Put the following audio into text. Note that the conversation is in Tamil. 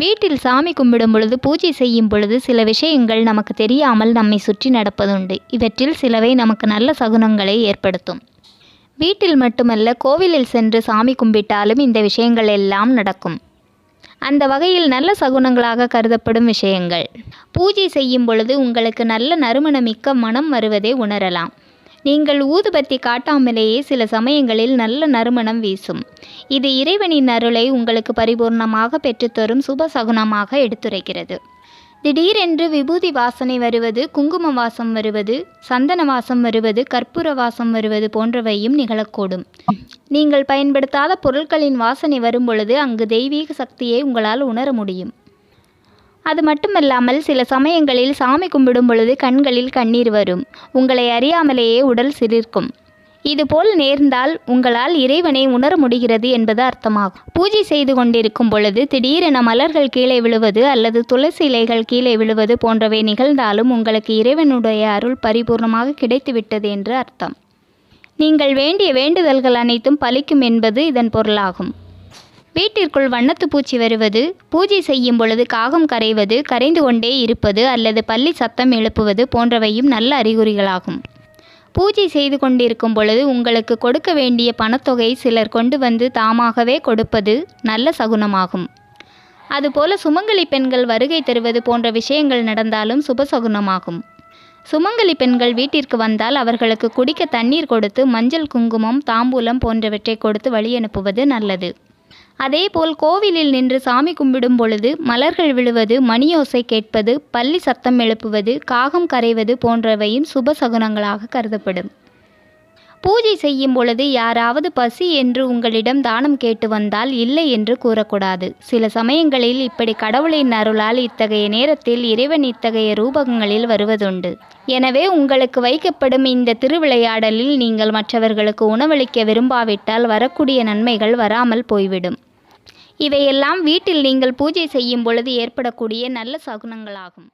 வீட்டில் சாமி கும்பிடும் பொழுது பூஜை செய்யும் பொழுது சில விஷயங்கள் நமக்கு தெரியாமல் நம்மை சுற்றி நடப்பதுண்டு. இவற்றில் சிலவை நமக்கு நல்ல சகுனங்களை ஏற்படுத்தும். வீட்டில் மட்டுமல்ல கோவிலில் சென்று சாமி கும்பிட்டாலும் இந்த விஷயங்கள் எல்லாம் நடக்கும். அந்த வகையில் நல்ல சகுனங்களாக கருதப்படும் விஷயங்கள். பூஜை செய்யும் பொழுது உங்களுக்கு நல்ல நறுமணமிக்க மனம் வருவதை உணரலாம். நீங்கள் ஊதுபத்தி காட்டாமலேயே சில சமயங்களில் நல்ல நறுமணம் வீசும். இது இறைவனின் அருளை உங்களுக்கு பரிபூர்ணமாக பெற்றுத்தரும் சுப சகுனமாக எடுத்துரைக்கிறது. திடீரென்று விபூதி வாசனை வருவது குங்கும வாசம் வருவது சந்தன வாசம் வருவது கற்பூர வாசம் வருவது போன்றவையும் நிகழக்கூடும். நீங்கள் பயன்படுத்தாத பொருட்களின் வாசனை வரும்பொழுது அங்கு தெய்வீக சக்தியை உங்களால் உணர முடியும். அது மட்டுமல்லாமல் சில சமயங்களில் சாமி கும்பிடும் பொழுது கண்களில் கண்ணீர் வரும். உங்களை அறியாமலேயே உடல் சிலிர்க்கும். இதுபோல் நேர்ந்தால் உங்களால் இறைவனை உணர முடிகிறது என்பது அர்த்தமாகும். பூஜை செய்து கொண்டிருக்கும் பொழுது திடீரென மலர்கள் கீழே விழுவது அல்லது துளசி இலைகள் கீழே விழுவது போன்றவை நிகழ்ந்தாலும் உங்களுக்கு இறைவனுடைய அருள் பரிபூர்ணமாக கிடைத்துவிட்டது என்று அர்த்தம். நீங்கள் வேண்டிய வேண்டுதல்கள் அனைத்தும் பலிக்கும் என்பது இதன் பொருளாகும். வீட்டிற்குள் வண்ணத்து பூச்சி வருவது பூஜை செய்யும் பொழுது காகம் கரைவது கரைந்து கொண்டே இருப்பது அல்லது பள்ளி சத்தம் எழுப்புவது போன்றவையும் நல்ல அறிகுறிகளாகும். பூஜை செய்து கொண்டிருக்கும் பொழுது உங்களுக்கு கொடுக்க வேண்டிய பணத்தொகை சிலர் கொண்டு வந்து தாமாகவே கொடுப்பது நல்ல சகுனமாகும். அதுபோல சுமங்கலி பெண்கள் வருகை தருவது போன்ற விஷயங்கள் நடந்தாலும் சுபசகுனமாகும் சுமங்கலி பெண்கள் வீட்டிற்கு வந்தால் அவர்களுக்கு குடிக்க தண்ணீர் கொடுத்து மஞ்சள் குங்குமம் தாம்பூலம் போன்றவற்றை கொடுத்து வழி அனுப்புவது நல்லது. அதேபோல் கோவிலில் நின்று சாமி கும்பிடும் பொழுது மலர்கள் விழுவது மணியோசை கேட்பது பள்ளி சத்தம் எழுப்புவது காகம் கரைவது போன்றவையும் சுப சகுனங்களாக கருதப்படும். பூஜை செய்யும் பொழுது யாராவது பசி என்று உங்களிடம் தானம் கேட்டு வந்தால் இல்லை என்று கூறக்கூடாது. சில சமயங்களில் இப்படி கடவுளின் அருளால் இத்தகைய நேரத்தில் இறைவன் இத்தகைய ரூபகங்களில் வருவதுண்டு. எனவே உங்களுக்கு வைக்கப்படும் இந்த திருவிளையாடலில் நீங்கள் மற்றவர்களுக்கு உணவளிக்க விரும்பாவிட்டால் வரக்கூடிய நன்மைகள் வராமல் போய்விடும். இவையெல்லாம் வீட்டில் நீங்கள் பூஜை செய்யும் பொழுது ஏற்படக்கூடிய நல்ல சகுனங்களாகும்.